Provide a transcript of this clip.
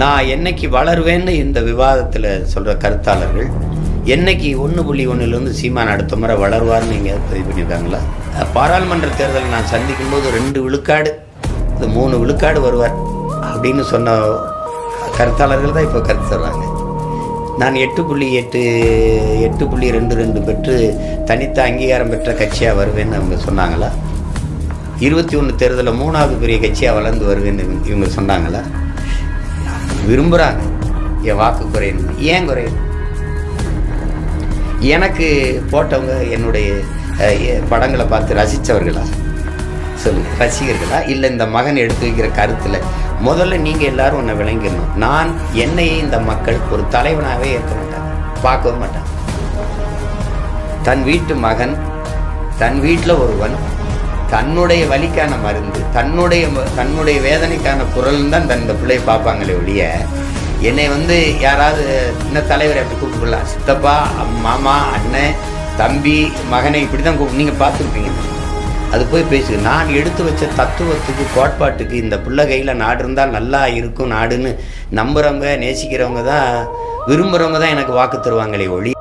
நான் என்னைக்கு வளருவேன்னு இந்த விவாதத்தில் சொல்கிற கருத்தாளர்கள் என்னைக்கு ஒன்று புள்ளி ஒன்றுலேருந்து சீமான் அடுத்த முறை வளருவார்னு நீங்கள் பதிவு பண்ணியிருக்காங்களா? பாராளுமன்ற தேர்தல் நான் சந்திக்கும் போது ரெண்டு விழுக்காடு இந்த மூணு விழுக்காடு வருவார் அப்படின்னு சொன்ன கருத்தாளர்கள் தான் இப்போ கருத்து தர்றாங்க நான் எட்டு புள்ளி எட்டு எட்டு புள்ளி ரெண்டு ரெண்டு பெற்று தனித்த அங்கீகாரம் பெற்ற கட்சியாக வருவேன்னு அவங்க சொன்னாங்களா? இருபத்தி ஒன்று தேர்தலில் மூணாவது பெரிய கட்சியாக வளர்ந்து வருவேன்னு இவங்க சொன்னாங்களா? விரும்புகிறாங்க என் வாக்கு குறையணும். ஏன் குறையணும்? எனக்கு போட்டவங்க என்னுடைய படங்களை பார்த்து ரசித்தவர்களா சொல்லுங்க. ரசிகர்களா? இல்லை இந்த மகன் எடுத்து வைக்கிற கருத்தில் முதல்ல நீங்கள் எல்லாரும் ஒன்றை விளங்கிடணும். நான் என்னையே இந்த மக்கள் ஒரு தலைவனாகவே ஏற்க மாட்டாங்க. பார்க்கவும் மாட்டாங்க. தன் வீட்டு மகன் தன் வீட்டில் ஒருவன் தன்னுடைய வலிக்கான மருந்து தன்னுடைய ம- தன்னுடைய வேதனைக்கான குரல் தான் தன் இந்த பிள்ளையை பார்ப்பாங்களே ஒழிய என்னை வந்து யாராவது சின்ன தலைவர் அப்படி கூப்பிட்டுக்கலாம் சித்தப்பா மாமா அண்ணன் தம்பி மகனை இப்படி தான் கூப்பிட்டு நீங்கள் பார்த்துருப்பீங்க. அது போய் பேசு நான் எடுத்து வச்ச தத்துவத்துக்கு கோட்பாட்டுக்கு இந்த பிள்ளை கையில் நாடு இருந்தால் நல்லா இருக்கும் நாடுன்னு நம்புகிறவங்க நேசிக்கிறவங்க தான் விரும்புகிறவங்க தான் எனக்கு வாக்கு தருவாங்களே ஒழி